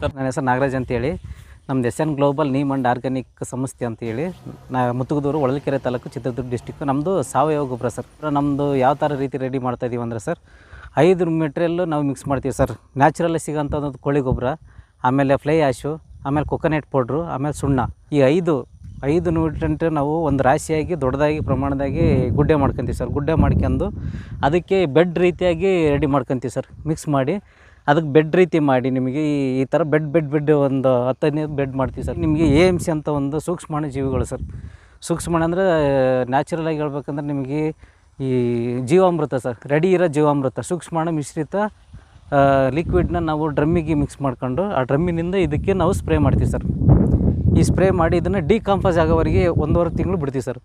Sir, ನನ್ನ ಹೆಸರು ನಾಗರಾಜ್ ಅಂತೇಳಿ. ನಮ್ದು S N global neem and organic ಸಂಸ್ಥೆ ಅಂತೇಳಿ. ನಾ ಮುತ್ತುಗದೂರು, ಹೊಳಲ್ಕೆರೆ ತಾಲೂಕು ಚಿತ್ರದುರ್ಗ ಡಿಸ್ಟಿಕ್ಕು ನಮ್ಮದು ಸಾವಯವ ಗೊಬ್ಬರ ಸರ್. ನಮ್ಮದು ಯಾವ ಥರ ರೀತಿ ರೆಡಿ ಮಾಡ್ತಾ ಇದೀವಿ ಅಂದರೆ ಸರ್, ಐದು ಮೆಟೀರಿಯಲ್ಲು ನಾವು ಮಿಕ್ಸ್ ಮಾಡ್ತೀವಿ ಸರ್. ನ್ಯಾಚುರಲ್ ಸಿಗೋಂಥದ್ದು ಕೋಳಿ ಗೊಬ್ಬರ, ಆಮೇಲೆ ಫ್ಲೈ ಆ್ಯಶು ಆಮೇಲೆ ಕೊಕೊನೆಟ್ ಪೌಡ್ರು ಆಮೇಲೆ ಸುಣ್ಣ. ಈ ಐದು ಐದು ನ್ಯೂಟ್ರೆಂಟ್ ನಾವು ಒಂದು ರಾಶಿಯಾಗಿ, ದೊಡ್ಡದಾಗಿ, ಪ್ರಮಾಣದಾಗಿ ಗುಡ್ಡೆ ಮಾಡ್ಕೊತೀವಿ ಸರ್. ಗುಡ್ಡೆ ಮಾಡ್ಕೊಂಡು ಅದಕ್ಕೆ ಬೆಡ್ ರೀತಿಯಾಗಿ ರೆಡಿ ಮಾಡ್ಕೊತೀವಿ ಸರ್. ಮಿಕ್ಸ್ ಮಾಡಿ ಅದಕ್ಕೆ ಬೆಡ್ ರೀತಿ ಮಾಡಿ ನಿಮಗೆ ಈ ಈ ಥರ ಬೆಡ್ ಬೆಡ್ ಬೆಡ್ ಒಂದು ಹತ್ತು ಹದಿನೈದು ಬೆಡ್ ಮಾಡ್ತೀವಿ ಸರ್. ನಿಮಗೆ ಎ ಎಂ ಸಿ ಅಂತ ಒಂದು ಸೂಕ್ಷ್ಮಾಣು ಜೀವಿಗಳು ಸರ್. ಸೂಕ್ಷ್ಮಾಣು ಅಂದರೆ ನ್ಯಾಚುರಲಾಗಿ ಹೇಳ್ಬೇಕಂದ್ರೆ ನಿಮಗೆ ಈ ಜೀವಾಮೃತ ಸರ್. ರೆಡಿ ಇರೋ ಜೀವಾಮೃತ, ಸೂಕ್ಷ್ಮಾಣು ಮಿಶ್ರಿತ ಲಿಕ್ವಿಡ್ನ ನಾವು ಡ್ರಮ್ಮಿಗೆ ಮಿಕ್ಸ್ ಮಾಡ್ಕೊಂಡು ಆ ಡ್ರಮ್ಮಿನಿಂದ ಇದಕ್ಕೆ ನಾವು ಸ್ಪ್ರೇ ಮಾಡ್ತೀವಿ ಸರ್. ಈ ಸ್ಪ್ರೇ ಮಾಡಿ ಇದನ್ನು ಡಿಕಾಂಪೋಸ್ ಆಗೋವರೆಗೆ ಒಂದೂವರೆ ತಿಂಗಳು ಬಿಡ್ತೀವಿ ಸರ್.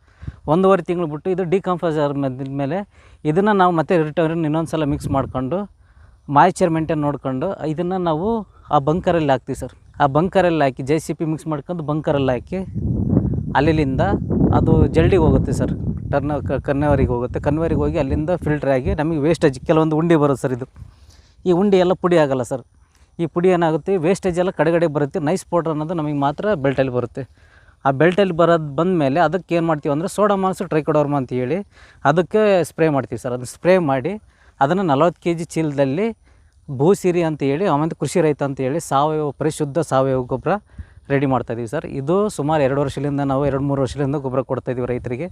ಒಂದೂವರೆ ತಿಂಗಳು ಬಿಟ್ಟು ಇದು ಡಿಕಾಂಪೋಸ್ ಆದ್ಮೇಲೆ ಇದನ್ನು ನಾವು ಮತ್ತೆ ರಿಟರ್ನ್ ಇನ್ನೊಂದು ಸಲ ಮಿಕ್ಸ್ ಮಾಡ್ಕೊಂಡು ಮಾಯ್ಚರ್ ಮೇಂಟೈನ್ ನೋಡ್ಕೊಂಡು ಇದನ್ನು ನಾವು ಆ ಬಂಕರಲ್ಲಿ ಹಾಕ್ತೀವಿ ಸರ್ ಆ ಬಂಕರಲ್ಲಿ ಹಾಕಿ ಜೆ ಸಿ ಪಿ ಮಿಕ್ಸ್ ಮಾಡ್ಕೊಂಡು ಬಂಕರಲ್ಲಿ ಹಾಕಿ ಅಲ್ಲಿಂದ ಅದು ಜಲ್ಡಿಗೆ ಹೋಗುತ್ತೆ ಸರ್ ಟರ್ನ ಕನ್ವರಿಗೆ ಹೋಗುತ್ತೆ. ಕನ್ವರಿಗೆ ಹೋಗಿ ಅಲ್ಲಿಂದ ಫಿಲ್ಟ್ರ್ ಆಗಿ ನಮಗೆ ವೇಸ್ಟೇಜ್ ಕೆಲವೊಂದು ಉಂಡೆ ಬರುತ್ತೆ ಸರ್ ಇದು. ಈ ಉಂಡೆ ಎಲ್ಲ ಪುಡಿ ಆಗಲ್ಲ ಸರ್ ಈ ಪುಡಿ ಏನಾಗುತ್ತೆ? ವೇಸ್ಟೇಜ್ ಎಲ್ಲ ಕಡೆಗಡೆ ಬರುತ್ತೆ. ನೈಸ್ ಪೌಡ್ರ್ ಅನ್ನೋದು ನಮಗೆ ಮಾತ್ರ ಬೆಲ್ಟಲ್ಲಿ ಬರುತ್ತೆ. ಆ ಬೆಲ್ಟಲ್ಲಿ ಬರೋದು ಬಂದಮೇಲೆ ಅದಕ್ಕೆ ಏನು ಮಾಡ್ತೀವಿ ಅಂದರೆ ಸೋಡಾಮಾನ್ಸು ಟ್ರೈಕೊಡೋರ್ಮ ಅಂತ ಹೇಳಿ ಅದಕ್ಕೆ ಸ್ಪ್ರೇ ಮಾಡ್ತೀವಿ ಸರ್ ಅದನ್ನು ಸ್ಪ್ರೇ ಮಾಡಿ ಅದನ್ನು ನಲವತ್ತು ಕೆ ಜಿ ಚೀಲದಲ್ಲಿ ಭೂಸಿರಿ ಅಂತ ಹೇಳಿ ಆಮೇಲೆ ಕೃಷಿ ರೈತ ಅಂತ ಹೇಳಿ ಸಾವಯವ, ಪರಿಶುದ್ಧ ಸಾವಯವ ಗೊಬ್ಬರ ರೆಡಿ ಮಾಡ್ತಾಯಿದ್ದೀವಿ ಸರ್. ಇದು ಸುಮಾರು ಎರಡು ವರ್ಷದಿಂದ ನಾವು ಎರಡು ಮೂರು ವರ್ಷದಿಂದ ಗೊಬ್ಬರ ಕೊಡ್ತಾಯಿದ್ದೀವಿ ರೈತರಿಗೆ.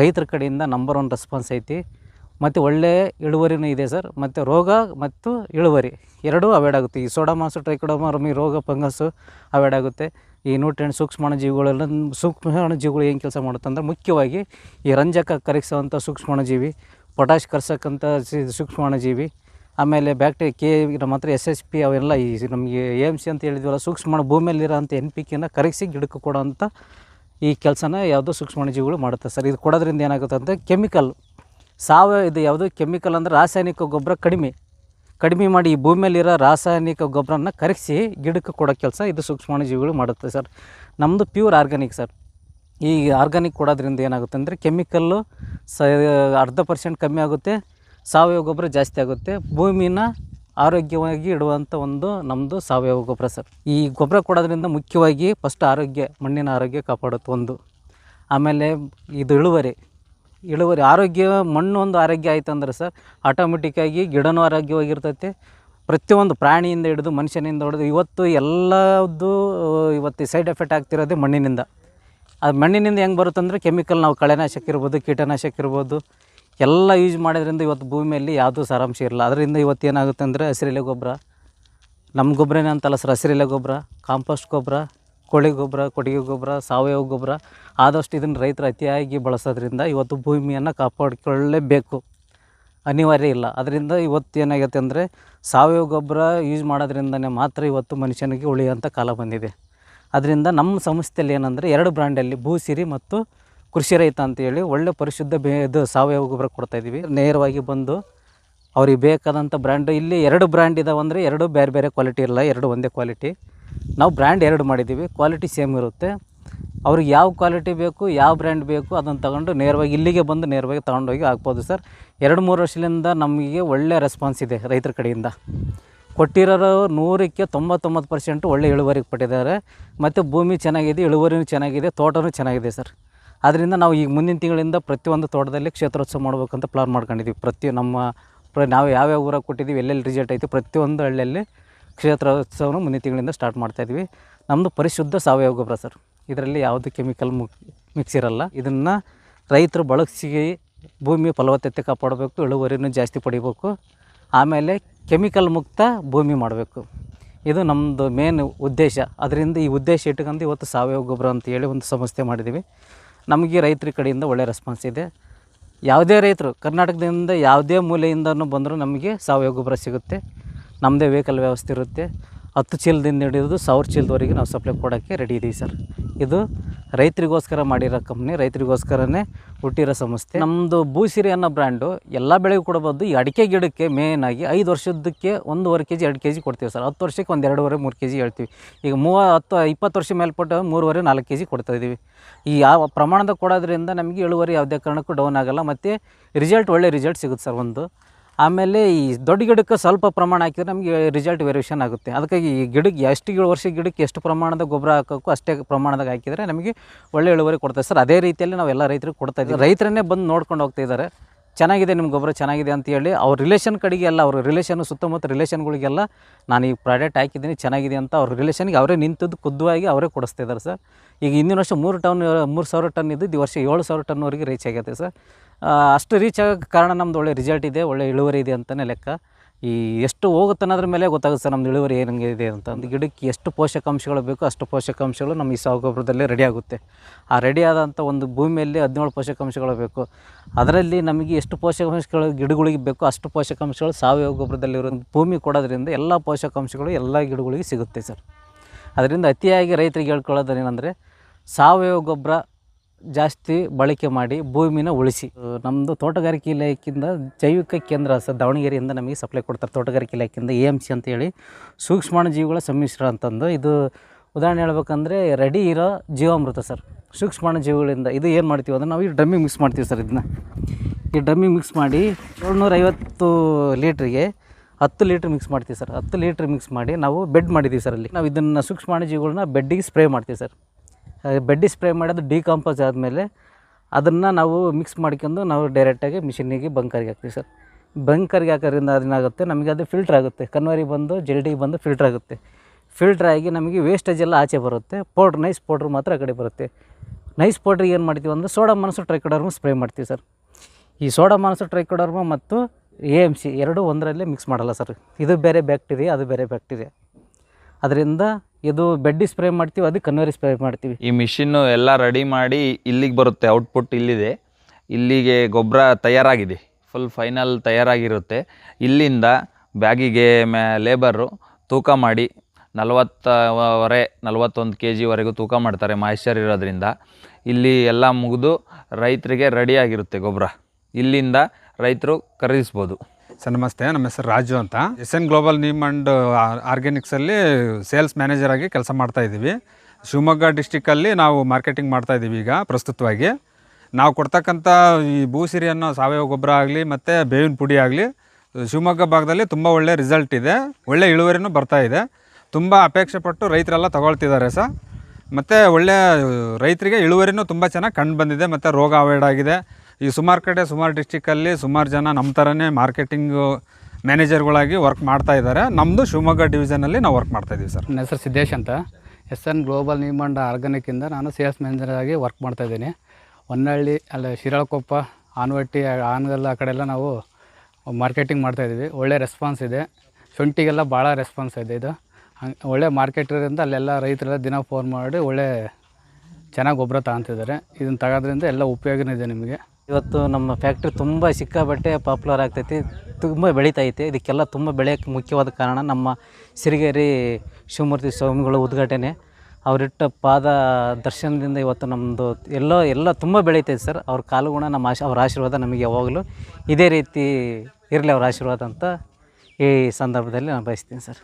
ರೈತರ ಕಡೆಯಿಂದ ನಂಬರ್ ಒನ್ ರೆಸ್ಪಾನ್ಸ್ ಐತಿ. ಮತ್ತು ಒಳ್ಳೆಯ ಇಳುವರಿನೂ ಇದೆ ಸರ್. ಮತ್ತು ರೋಗ ಮತ್ತು ಇಳುವರಿ ಎರಡೂ ಅವಾಯ್ಡ್ ಆಗುತ್ತೆ. ಈ ಸೋಡಾಮಾಸು ಟ್ರೈಕೋಡೋಮ ರಮಿ ರೋಗ ಫಂಗಸ್ಸು ಅವಾಯ್ಡ್ ಆಗುತ್ತೆ. ಈ ನ್ಯೂಟ್ರಿಯೆಂಟ್ ಸೂಕ್ಷ್ಮಣ ಜೀವಿಗಳೆಲ್ಲ ಸೂಕ್ಷ್ಮಾಣು ಜೀವಿಗಳು ಏನು ಕೆಲಸ ಮಾಡುತ್ತೆ ಅಂದರೆ ಮುಖ್ಯವಾಗಿ ಈ ರಂಜಕ ಕರಗಿಸುವಂಥ ಸೂಕ್ಷ್ಮಣ ಜೀವಿ ಪೊಟ್ಯಾಶ್ ಕರ್ಸಕ್ಕಂಥ ಸೂಕ್ಷ್ಮಣ ಜೀವಿ ಆಮೇಲೆ ಬ್ಯಾಕ್ಟೀರಿಯ ಕೆ ನಮ್ಮ ಹತ್ರ ಎಸ್ ಎಸ್ ಪಿ ಅವೆಲ್ಲ ಈ ನಮಗೆ ಎ ಎಂ ಸಿ ಅಂತ ಹೇಳಿದ್ವಲ್ಲ, ಸೂಕ್ಷ್ಮಾಣು ಭೂಮಿಯಲ್ಲಿರೋಂಥ ಎನ್ ಪಿ ಕೆನ ಕರಗಿಸಿ ಗಿಡಕ್ಕೆ ಕೊಡೋಂಥ ಈ ಕೆಲಸನ ಯಾವುದೋ ಸೂಕ್ಷ್ಮಣ ಜೀವಿಗಳು ಮಾಡುತ್ತೆ ಸರ್. ಇದು ಕೊಡೋದ್ರಿಂದ ಏನಾಗುತ್ತೆ ಅಂದರೆ ಕೆಮಿಕಲ್, ಸಾವಯವ ಇದು ಯಾವುದು ಕೆಮಿಕಲ್ ಅಂದರೆ ರಾಸಾಯನಿಕ ಗೊಬ್ಬರ ಕಡಿಮೆ ಕಡಿಮೆ ಮಾಡಿ ಈ ಭೂಮಿಯಲ್ಲಿರೋ ರಾಸಾಯನಿಕ ಗೊಬ್ಬರನ ಕರಗಿಸಿ ಗಿಡಕ್ಕೆ ಕೊಡೋ ಕೆಲಸ ಇದು ಸೂಕ್ಷ್ಮಣ ಜೀವಿಗಳು ಮಾಡುತ್ತೆ ಸರ್. ನಮ್ಮದು ಪ್ಯೂರ್ ಆರ್ಗ್ಯಾನಿಕ್ ಸರ್. ಈ ಆರ್ಗ್ಯಾನಿಕ್ ಕೊಡೋದ್ರಿಂದ ಏನಾಗುತ್ತೆ ಅಂದರೆ ಕೆಮಿಕಲ್ಲು ಸ ಅರ್ಧ ಪರ್ಸೆಂಟ್ ಕಮ್ಮಿ ಆಗುತ್ತೆ ಸಾವಯವ ಗೊಬ್ಬರ ಜಾಸ್ತಿ ಆಗುತ್ತೆ. ಭೂಮಿನ ಆರೋಗ್ಯವಾಗಿ ಇಡುವಂಥ ಒಂದು ನಮ್ಮದು ಸಾವಯವ ಗೊಬ್ಬರ ಸರ್. ಈ ಗೊಬ್ಬರ ಕೊಡೋದ್ರಿಂದ ಮುಖ್ಯವಾಗಿ ಫಸ್ಟ್ ಆರೋಗ್ಯ, ಮಣ್ಣಿನ ಆರೋಗ್ಯ ಕಾಪಾಡುತ್ತೆ ಒಂದು. ಆಮೇಲೆ ಇದು ಇಳುವರಿ. ಇಳುವರಿ, ಆರೋಗ್ಯ, ಮಣ್ಣು ಒಂದು ಆರೋಗ್ಯ ಆಯ್ತು ಅಂದ್ರೆ ಸರ್ ಆಟೋಮೆಟಿಕ್ಕಾಗಿ ಗಿಡನೂ ಆರೋಗ್ಯವಾಗಿರ್ತೈತೆ. ಪ್ರತಿಯೊಂದು ಪ್ರಾಣಿಯಿಂದ ಹಿಡಿದು ಮನುಷ್ಯನಿಂದ ಹಿಡಿದು ಇವತ್ತು ಎಲ್ಲದ್ದು ಇವತ್ತು ಸೈಡ್ ಎಫೆಕ್ಟ್ ಆಗ್ತಿರೋದೇ ಮಣ್ಣಿನಿಂದ. ಅದು ಮಣ್ಣಿನಿಂದ ಹೆಂಗೆ ಬರುತ್ತಂದರೆ ಕೆಮಿಕಲ್ ನಾವು ಕಳೆನಾಶಕ ಇರ್ಬೋದು, ಕೀಟನಾಶಕ ಇರ್ಬೋದು. ಎಲ್ಲ ಯೂಸ್ ಮಾಡೋದ್ರಿಂದ ಇವತ್ತು ಭೂಮಿಯಲ್ಲಿ ಯಾವುದೂ ಸಾರಾಂಶ ಇರಲ್ಲ. ಅದರಿಂದ ಇವತ್ತು ಏನಾಗುತ್ತೆ ಅಂದರೆ ಹಸಿರೆಲೆ ಗೊಬ್ಬರ, ನಮ್ಮ ಗೊಬ್ಬರನೇ ಅಂತಲ್ಲ ಸರ್, ಹಸಿರೆಲೆ ಗೊಬ್ಬರ, ಕಾಂಪೋಸ್ಟ್ ಗೊಬ್ಬರ, ಕೋಳಿ ಗೊಬ್ಬರ, ಕೊಟ್ಟಿಗೆ ಗೊಬ್ಬರ, ಸಾವಯವ ಗೊಬ್ಬರ ಆದಷ್ಟು ಇದನ್ನು ರೈತರು ಅತಿಯಾಗಿ ಬಳಸೋದ್ರಿಂದ ಇವತ್ತು ಭೂಮಿಯನ್ನು ಕಾಪಾಡಿಕೊಳ್ಳಲೇಬೇಕು ಅನಿವಾರ್ಯ ಇಲ್ಲ. ಅದರಿಂದ ಇವತ್ತು ಏನಾಗುತ್ತೆ ಅಂದರೆ ಸಾವಯವ ಗೊಬ್ಬರ ಯೂಸ್ ಮಾಡೋದ್ರಿಂದನೇ ಮಾತ್ರ ಇವತ್ತು ಮನುಷ್ಯನಿಗೆ ಉಳಿಯುವಂಥ ಕಾಲ ಬಂದಿದೆ. ಅದರಿಂದ ನಮ್ಮ ಸಂಸ್ಥೆಯಲ್ಲಿ ಏನಂದರೆ ಎರಡು ಬ್ರ್ಯಾಂಡಲ್ಲಿ ಭೂಸಿರಿ ಮತ್ತು ಕೃಷಿ ರೈತ ಅಂತೇಳಿ ಒಳ್ಳೆ ಪರಿಶುದ್ಧ ಬೇ ಇದು ಸಾವಯವ ಗೊಬ್ಬರ ಕೊಡ್ತಾಯಿದ್ದೀವಿ ನೇರವಾಗಿ ಬಂದು ಅವ್ರಿಗೆ ಬೇಕಾದಂಥ ಬ್ರ್ಯಾಂಡ್ ಇಲ್ಲಿ ಎರಡು ಬ್ರ್ಯಾಂಡ್ ಇದಾವೆ ಅಂದರೆ ಎರಡು ಬೇರೆ ಬೇರೆ ಕ್ವಾಲಿಟಿ ಇಲ್ಲ ಎರಡು ಒಂದೇ ಕ್ವಾಲಿಟಿ ನಾವು ಬ್ರ್ಯಾಂಡ್ ಎರಡು ಮಾಡಿದ್ದೀವಿ ಕ್ವಾಲಿಟಿ ಸೇಮ್ ಇರುತ್ತೆ. ಅವ್ರಿಗೆ ಯಾವ ಕ್ವಾಲಿಟಿ ಬೇಕು, ಯಾವ ಬ್ರ್ಯಾಂಡ್ ಬೇಕು ಅದನ್ನು ತಗೊಂಡು ನೇರವಾಗಿ ಇಲ್ಲಿಗೆ ಬಂದು ನೇರವಾಗಿ ತೊಗೊಂಡೋಗಿ ಹಾಕ್ಬೋದು ಸರ್. ಎರಡು ಮೂರು ವರ್ಷದಿಂದ ನಮಗೆ ಒಳ್ಳೆ ರೆಸ್ಪಾನ್ಸ್ ಇದೆ ರೈತರ ಕಡೆಯಿಂದ. ಕೊಟ್ಟಿರೋರು ನೂರಕ್ಕೆ ತೊಂಬತ್ತೊಂಬತ್ತು ಪರ್ಸೆಂಟು ಒಳ್ಳೆ ಇಳುವರಿ ಕೊಟ್ಟಿದ್ದಾರೆ. ಮತ್ತು ಭೂಮಿ ಚೆನ್ನಾಗಿದೆ, ಇಳುವರಿನೂ ಚೆನ್ನಾಗಿದೆ, ತೋಟನೂ ಚೆನ್ನಾಗಿದೆ ಸರ್. ಆದ್ದರಿಂದ ನಾವು ಈಗ ಮುಂದಿನ ತಿಂಗಳಿಂದ ಪ್ರತಿಯೊಂದು ತೋಟದಲ್ಲಿ ಕ್ಷೇತ್ರೋತ್ಸವ ಮಾಡಬೇಕಂತ ಪ್ಲಾನ್ ಮಾಡ್ಕೊಂಡಿದ್ದೀವಿ ಪ್ರತಿ ನಮ್ಮ ಪ್ರ, ನಾವು ಯಾವ್ಯಾವ ಊರಾಗ ಕೊಟ್ಟಿದ್ದೀವಿ ಎಲ್ಲೆಲ್ಲಿ ರಿಸಲ್ಟ್ ಐತಿ, ಪ್ರತಿಯೊಂದು ಹಳ್ಳಿಯಲ್ಲಿ ಕ್ಷೇತ್ರೋತ್ಸವನ ಮುಂದಿನ ತಿಂಗಳಿಂದ ಸ್ಟಾರ್ಟ್ ಮಾಡ್ತಾಯಿದ್ವಿ ನಮ್ಮದು ಪರಿಶುದ್ಧ ಸಾವಯವ ಗೊಬ್ಬರ ಸರ್. ಇದರಲ್ಲಿ ಯಾವುದು ಕೆಮಿಕಲ್ ಮುಕ್ ಮಿಕ್ಸ್ ಇರಲ್ಲ. ಇದನ್ನು ರೈತರು ಬಳಸಿ ಭೂಮಿ ಫಲವತ್ತತೆ ಕಾಪಾಡಬೇಕು, ಇಳುವರಿನೂ ಜಾಸ್ತಿ ಪಡಿಬೇಕು. ಆಮೇಲೆ ಕೆಮಿಕಲ್ ಮುಕ್ತ ಭೂಮಿ ಮಾಡಬೇಕು. ಇದು ನಮ್ಮದು ಮೇನ್ ಉದ್ದೇಶ. ಅದರಿಂದ ಈ ಉದ್ದೇಶ ಇಟ್ಕೊಂಡು ಇವತ್ತು ಸಾವಯವ ಗೊಬ್ಬರ ಅಂತ ಹೇಳಿ ಒಂದು ಸಂಸ್ಥೆ ಮಾಡಿದ್ದೀವಿ ನಮಗೆ ರೈತರ ಕಡೆಯಿಂದ ಒಳ್ಳೆ ರೆಸ್ಪಾನ್ಸ್ ಇದೆ. ಯಾವುದೇ ರೈತರು ಕರ್ನಾಟಕದಿಂದ ಯಾವುದೇ ಮೂಲೆಯಿಂದನೂ ಬಂದರೂ ನಮಗೆ ಸಾವಯವ ಗೊಬ್ಬರ ಸಿಗುತ್ತೆ. ನಮ್ಮದೇ ವೆಹಿಕಲ್ ವ್ಯವಸ್ಥೆ ಇರುತ್ತೆ. ಹತ್ತು ಚೀಲದಿಂದ ಹಿಡಿದು ಸಾವಿರ ಚೀಲದವರೆಗೆ ನಾವು ಸಪ್ಲೈ ಕೊಡೋಕ್ಕೆ ರೆಡಿ ಇದ್ದೀವಿ ಸರ್. ಇದು ರೈತರಿಗೋಸ್ಕರ ಮಾಡಿರೋ ಕಂಪ್ನಿ ರೈತರಿಗೋಸ್ಕರನೇ ಹುಟ್ಟಿರೋ ಸಂಸ್ಥೆ. ನಮ್ಮದು ಭೂಸಿರಿ ಅನ್ನೋ ಬ್ರ್ಯಾಂಡು ಎಲ್ಲ ಬೆಳೆಗೂ ಕೊಡ್ಬೋದು. ಈ ಅಡಿಕೆ ಗಿಡಕ್ಕೆ ಮೇಯ್ನಾಗಿ ಐದು ವರ್ಷದಕ್ಕೆ ಒಂದೂವರೆ ಕೆ ಜಿ ಎರಡು ಕೆ ಜಿ ಕೊಡ್ತೀವಿ ಸರ್. ಹತ್ತು ವರ್ಷಕ್ಕೆ ಒಂದು ಎರಡೂವರೆ, ಮೂರು ಕೆ ಜಿ ಹೇಳ್ತೀವಿ. ಈಗ ಮೂವ, ಹತ್ತು, ಇಪ್ಪತ್ತು ವರ್ಷ ಮೇಲ್ಪಟ್ಟು ಮೂರುವರೆ, ನಾಲ್ಕು ಕೆ ಜಿ ಕೊಡ್ತಾ ಇದ್ದೀವಿ ಈ ಯಾವ ಪ್ರಮಾಣದ ಕೊಡೋದ್ರಿಂದ ನಮಗೆ ಇಳುವರಿ ಯಾವುದೇ ಕಾರಣಕ್ಕೂ ಡೌನ್ ಆಗೋಲ್ಲ. ಮತ್ತು ರಿಸಲ್ಟ್ ಒಳ್ಳೆ ರಿಸಲ್ಟ್ ಸಿಗುತ್ತೆ ಸರ್ ಒಂದು. ಆಮೇಲೆ ಈ ದೊಡ್ಡ ಗಿಡಕ್ಕೆ ಸ್ವಲ್ಪ ಪ್ರಮಾಣ ಹಾಕಿದ್ರೆ ನಮಗೆ ರಿಸಲ್ಟ್ ವೇರಿಯೇಷನ್ ಆಗುತ್ತೆ. ಅದಕ್ಕಾಗಿ ಈ ಗಿಡಕ್ಕೆ ಎಷ್ಟು ಏಳು ವರ್ಷ ಗಿಡಕ್ಕೆ ಎಷ್ಟು ಪ್ರಮಾಣದ ಗೊಬ್ಬರ ಹಾಕೋಕ್ಕೂ ಅಷ್ಟೇ ಪ್ರಮಾಣದಾಗ ಹಾಕಿದರೆ ನಮಗೆ ಒಳ್ಳೆ ಇಳುವರಿ ಕೊಡ್ತಾರೆ ಸರ್, ಅದೇ ರೀತಿಯಲ್ಲಿ ನಾವು ಎಲ್ಲ ರೈತರಿಗೆ ಕೊಡ್ತಾ ಇದ್ದೀವಿ. ರೈತರನ್ನೇ ಬಂದು ನೋಡ್ಕೊಂಡು ಹೋಗ್ತಾ ಇದ್ದಾರೆ. ಚೆನ್ನಾಗಿದೆ ನಿಮ್ಮ ಗೊಬ್ಬರ, ಚೆನ್ನಾಗಿದೆ ಅಂತ ಹೇಳಿ ಅವ್ರ ರಿಲೇಷನ್ ಕಡೆಗೆ ಎಲ್ಲ, ಅವ್ರ ರಿಲೇಷನ್ ಸುತ್ತಮುತ್ತ ರಿಲೇಷನ್ಗಳಿಗೆಲ್ಲ ನಾನು ಈ ಪ್ರಾಡಕ್ಟ್ ಹಾಕಿದ್ದೀನಿ, ಚೆನ್ನಾಗಿದೆ ಅಂತ ಅವ್ರ ರಿಲೇಷನ್ಗೆ ಅವರೇ ನಿಂತದ್ದು ಖುದ್ದುವಾಗಿ ಅವರೇ ಕೊಡಿಸ್ತಾ ಇದ್ದಾರೆ, ಸರ್. ಈಗ ಹಿಂದಿನ ವರ್ಷ ಮೂರು ಟನ್, ಮೂರು ಸಾವಿರ ಟನ್ ಇದ್ದು, ಈ ವರ್ಷ ಏಳು ಸಾವಿರ ಟನ್ವರೆಗೆ ರೀಚ್ ಆಗೈತೆ, ಸರ್. ಅಷ್ಟು ರೀಚ್ ಆಗೋಕ್ಕೆ ಕಾರಣ ನಮ್ದು ಒಳ್ಳೆ ರಿಸಲ್ಟ್ ಇದೆ, ಒಳ್ಳೆ ಇಳುವರಿ ಇದೆ ಅಂತಲೇ ಲೆಕ್ಕ. ಈ ಎಷ್ಟು ಹೋಗುತ್ತೆ ಅನ್ನೋದ್ರ ಮೇಲೆ ಗೊತ್ತಾಗುತ್ತೆ ಸರ್ ನಮ್ದು ಇಳುವರಿ ಏನಂಗೆ ಇದೆ ಅಂತ. ಒಂದು ಗಿಡಕ್ಕೆ ಎಷ್ಟು ಪೋಷಕಾಂಶಗಳು ಬೇಕು ಅಷ್ಟು ಪೋಷಕಾಂಶಗಳು ನಮ್ಮ ಈ ಸಾವು ಗೊಬ್ಬರದಲ್ಲೇ ರೆಡಿ ಆಗುತ್ತೆ. ಆ ರೆಡಿ ಆದಂಥ ಒಂದು ಭೂಮಿಯಲ್ಲಿ ಹದಿನೇಳು ಪೋಷಕಾಂಶಗಳು ಬೇಕು. ಅದರಲ್ಲಿ ನಮಗೆ ಎಷ್ಟು ಪೋಷಕಾಂಶಗಳು ಗಿಡಗಳಿಗೆ ಬೇಕು ಅಷ್ಟು ಪೋಷಕಾಂಶಗಳು ಸಾವಯವ ಗೊಬ್ಬರದಲ್ಲಿರೋ ಭೂಮಿ ಕೊಡೋದ್ರಿಂದ ಎಲ್ಲ ಪೋಷಕಾಂಶಗಳು ಎಲ್ಲ ಗಿಡಗಳಿಗೆ ಸಿಗುತ್ತೆ ಸರ್. ಅದರಿಂದ ಅತಿಯಾಗಿ ರೈತರಿಗೆ ಹೇಳ್ಕೊಳ್ಳೋದು ಏನಂದರೆ ಸಾವಯವ ಗೊಬ್ಬರ ಜಾಸ್ತಿ ಬಳಕೆ ಮಾಡಿ ಭೂಮಿನ ಉಳಿಸಿ. ನಮ್ಮದು ತೋಟಗಾರಿಕೆ ಇಲಾಖೆಯಿಂದ ಜೈವಿಕ ಕೇಂದ್ರ ಸರ್ ದಾವಣಗೆರೆಯಿಂದ ನಮಗೆ ಸಪ್ಲೈ ಕೊಡ್ತಾರೆ ತೋಟಗಾರಿಕೆ ಇಲಾಖೆಯಿಂದ ಎ ಎಂ ಸಿ ಅಂತೇಳಿ ಸೂಕ್ಷ್ಮಾಣು ಜೀವಿಗಳ ಸಮ್ಮಿಶ್ರ ಅಂತಂದು ಇದು ಉದಾಹರಣೆ ಹೇಳ್ಬೇಕಂದ್ರೆ ರೆಡಿ ಇರೋ ಜೀವಾಮೃತ ಸರ್. ಸೂಕ್ಷ್ಮಾಣು ಜೀವಿಗಳಿಂದ ಇದು ಏನು ಮಾಡ್ತೀವಿ ಅಂದರೆ ನಾವು ಈ ಡ್ರಮ್ಮಿಗೆ ಮಿಕ್ಸ್ ಮಾಡ್ತೀವಿ ಸರ್ ಇದನ್ನ. ಈ ಡ್ರಮ್ಮಿಗೆ ಮಿಕ್ಸ್ ಮಾಡಿ ಏಳ್ನೂರೈವತ್ತು ಲೀಟ್ರಿಗೆ ಹತ್ತು ಲೀಟ್ರ್ ಮಿಕ್ಸ್ ಮಾಡ್ತೀವಿ ಸರ್. ಹತ್ತು ಲೀಟ್ರ್ ಮಿಕ್ಸ್ ಮಾಡಿ ನಾವು ಬೆಡ್ ಮಾಡಿದ್ದೀವಿ ಸರ್ ಅಲ್ಲಿ. ನಾವು ಇದನ್ನು ಸೂಕ್ಷ್ಮಾಣು ಜೀವಿಗಳನ್ನ ಬೆಡ್ಡಿಗೆ ಸ್ಪ್ರೇ ಮಾಡ್ತೀವಿ ಸರ್. ಬೆಡ್ಡಿ ಸ್ಪ್ರೇ ಮಾಡೋದು ಡಿಕಾಂಪೋಸ್ ಆದಮೇಲೆ ಅದನ್ನು ನಾವು ಮಿಕ್ಸ್ ಮಾಡ್ಕೊಂಡು ನಾವು ಡೈರೆಕ್ಟಾಗಿ ಮಿಷಿನಿಗೆ ಬಂಕರ್ಗೆ ಹಾಕ್ತೀವಿ ಸರ್. ಬಂಕರ್ಗೆ ಹಾಕೋದ್ರಿಂದ ಅದೇನಾಗುತ್ತೆ ನಮಗೆ ಅದು ಫಿಲ್ಟ್ರ್ ಆಗುತ್ತೆ. ಕನ್ವರಿ ಬಂದು ಜಲ್ಡಿಗೆ ಬಂದು ಫಿಲ್ಟ್ರ್ ಆಗುತ್ತೆ. ಫಿಲ್ಟ್ರ್ ಆಗಿ ನಮಗೆ ವೇಸ್ಟೇಜ್ ಎಲ್ಲ ಆಚೆ ಬರುತ್ತೆ ಪೌಡ್ರ್ ನೈಸ್ ಪೌಡ್ರ್ ಮಾತ್ರ ಆ ಕಡೆ ಬರುತ್ತೆ. ನೈಸ್ ಪೌಡ್ರಿಗೆ ಏನು ಮಾಡ್ತೀವಿ ಅಂದರೆ ಸೋಡಾ ಮನಸ್ಸು ಟ್ರೈಕೋಡರ್ಮ ಸ್ಪ್ರೇ ಮಾಡ್ತೀವಿ ಸರ್. ಈ ಸೋಡಾ ಮನಸ್ಸು ಟ್ರೈಕೋಡರ್ಮ ಮತ್ತು ಎ ಎಂ ಸಿ ಎರಡೂ ಒಂದರಲ್ಲೇ ಮಿಕ್ಸ್ ಮಾಡಲ್ಲ ಸರ್. ಇದು ಬೇರೆ ಬ್ಯಾಕ್ಟೀರಿಯಾ ಅದು ಬೇರೆ ಬ್ಯಾಕ್ಟೀರಿಯಾ ಅದರಿಂದ ಇದು ಬೆಡ್ಡಿ ಸ್ಪ್ರೇ ಮಾಡ್ತೀವಿ ಅದು ಕನ್ವರಿ ಸ್ಪ್ರೇ ಮಾಡ್ತೀವಿ. ಈ ಮಿಷಿನ್ನು ಎಲ್ಲ ರೆಡಿ ಮಾಡಿ ಇಲ್ಲಿಗೆ ಬರುತ್ತೆ, ಔಟ್ಪುಟ್ ಇಲ್ಲಿದೆ. ಇಲ್ಲಿಗೆ ಗೊಬ್ಬರ ತಯಾರಾಗಿದೆ ಫುಲ್ ಫೈನಲ್ ತಯಾರಾಗಿರುತ್ತೆ. ಇಲ್ಲಿಂದ ಬ್ಯಾಗಿಗೆ ಮ್ಯಾ ಲೇಬರು ತೂಕ ಮಾಡಿ ನಲವತ್ತವರೆ, ನಲವತ್ತೊಂದು ಕೆ ಜಿವರೆಗೂ ತೂಕ ಮಾಡ್ತಾರೆ ಮಾಯಿಶ್ಚರ್ ಇರೋದ್ರಿಂದ. ಇಲ್ಲಿ ಎಲ್ಲ ಮುಗಿದು ರೈತರಿಗೆ ರೆಡಿಯಾಗಿರುತ್ತೆ ಗೊಬ್ಬರ. ಇಲ್ಲಿಂದ ರೈತರು ಖರೀದಿಸ್ಬೋದು. ಸರ್, ನಮಸ್ತೆ, ನಮ್ಮ ಹೆಸರು ರಾಜು ಅಂತ. S N global neem and ಆರ್ಗ್ಯಾನಿಕ್ಸಲ್ಲಿ sales manager ಆಗಿ ಕೆಲಸ ಮಾಡ್ತಾ ಇದ್ದೀವಿ. ಶಿವಮೊಗ್ಗ ಡಿಸ್ಟಿಕಲ್ಲಿ ನಾವು ಮಾರ್ಕೆಟಿಂಗ್ ಮಾಡ್ತಾ ಇದ್ದೀವಿ ಈಗ, ಪ್ರಸ್ತುತವಾಗಿ. ನಾವು ಕೊಡ್ತಕ್ಕಂಥ ಈ ಭೂಸಿರಿ ಅನ್ನೋ ಸಾವಯವ ಗೊಬ್ಬರ ಆಗಲಿ ಮತ್ತು ಬೇವಿನ ಪುಡಿ ಆಗಲಿ, ಶಿವಮೊಗ್ಗ ಭಾಗದಲ್ಲಿ ತುಂಬ ಒಳ್ಳೆ ರಿಸಲ್ಟ್ ಇದೆ. ಒಳ್ಳೆ ಇಳುವರಿನೂ ಬರ್ತಾ ಇದೆ. ತುಂಬ ಅಪೇಕ್ಷೆ ಪಟ್ಟು ರೈತರೆಲ್ಲ ತಗೊಳ್ತಿದ್ದಾರೆ ಸರ್. ಮತ್ತು ಒಳ್ಳೆ ರೈತರಿಗೆ ಇಳುವರಿನೂ ತುಂಬ ಚೆನ್ನಾಗಿ ಕಂಡು ಬಂದಿದೆ. ಮತ್ತು ರೋಗ ಅವಾಯ್ಡ್ ಆಗಿದೆ. ಈ ಸುಮಾರು ಕಡೆ, ಸುಮಾರು ಡಿಸ್ಟಿಕಲ್ಲಿ ಸುಮಾರು ಜನ ನಮ್ಮ ಥರನೇ ಮಾರ್ಕೆಟಿಂಗು ಮ್ಯಾನೇಜರ್ಗಳಾಗಿ ವರ್ಕ್ ಮಾಡ್ತಾ ಇದ್ದಾರೆ ನಮ್ಮದು ಶಿವಮೊಗ್ಗ ಡಿವಿಷನಲ್ಲಿ ನಾವು ವರ್ಕ್ ಮಾಡ್ತಾ ಇದ್ದೀವಿ ಸರ್. ನನ್ನ ಹೆಸರು ಸಿದ್ದೇಶ್ ಅಂತ. S N global neem and ಆರ್ಗಾನಿಕ್ಕಿಂದ ನಾನು ಸೇಲ್ಸ್ ಮ್ಯಾನೇಜರ್ ಆಗಿ ವರ್ಕ್ ಮಾಡ್ತಾ ಇದ್ದೀನಿ. ಹೊನ್ನಳ್ಳಿ ಅಲ್ಲ ಶಿರಾಳಕೊಪ್ಪ, ಆನವಟ್ಟಿ, ಆನಗಲ್ಲ ಆ ಕಡೆ ಎಲ್ಲ ನಾವು ಮಾರ್ಕೆಟಿಂಗ್ ಮಾಡ್ತಾಯಿದ್ದೀವಿ ಒಳ್ಳೆ ರೆಸ್ಪಾನ್ಸ್ ಇದೆ. ಶುಂಠಿಗೆಲ್ಲ ಭಾಳ ರೆಸ್ಪಾನ್ಸ್ ಇದೆ ಇದು. ಹಂಗೆ ಒಳ್ಳೆ ಮಾರ್ಕೆಟ್ ಇರೋದ್ರಿಂದ ಅಲ್ಲೆಲ್ಲ ರೈತರೆಲ್ಲ ದಿನ ಫೋನ್ ಮಾಡಿ ಒಳ್ಳೆ ಚೆನ್ನಾಗಿ ಗೊಬ್ಬರ ತಗೊಂತಿದ್ದಾರೆ. ಇದನ್ನು ತಗೋದ್ರಿಂದ ಎಲ್ಲ ಉಪಯೋಗನೂ ಇದೆ ನಿಮಗೆ. ಇವತ್ತು ನಮ್ಮ ಫ್ಯಾಕ್ಟ್ರಿ ತುಂಬ ಸಿಕ್ಕಾಬಟ್ಟೆ ಪಾಪ್ಯುಲರ್ ಆಗ್ತೈತಿ, ತುಂಬ ಬೆಳೀತೈತೆ ಇದಕ್ಕೆಲ್ಲ ತುಂಬ ಬೆಳೆಯೋಕ್ಕೆ ಮುಖ್ಯವಾದ ಕಾರಣ ನಮ್ಮ ಸಿರಿಗೇರಿ ಶಿವಮೂರ್ತಿ ಸ್ವಾಮಿಗಳ ಉದ್ಘಾಟನೆ. ಅವರಿಟ್ಟ ಪಾದ ದರ್ಶನದಿಂದ ಇವತ್ತು ನಮ್ಮದು ಎಲ್ಲ ಎಲ್ಲ ತುಂಬ ಬೆಳೀತೈತೆ ಸರ್. ಅವ್ರ ಕಾಲುಗುಣ ನಮ್ಮ ಆಶ, ಅವ್ರ ಆಶೀರ್ವಾದ ನಮಗೆ ಯಾವಾಗಲೂ ಇದೇ ರೀತಿ ಇರಲಿ ಅವ್ರ ಆಶೀರ್ವಾದ ಅಂತ ಈ ಸಂದರ್ಭದಲ್ಲಿ ನಾನು ಬಯಸ್ತೀನಿ ಸರ್.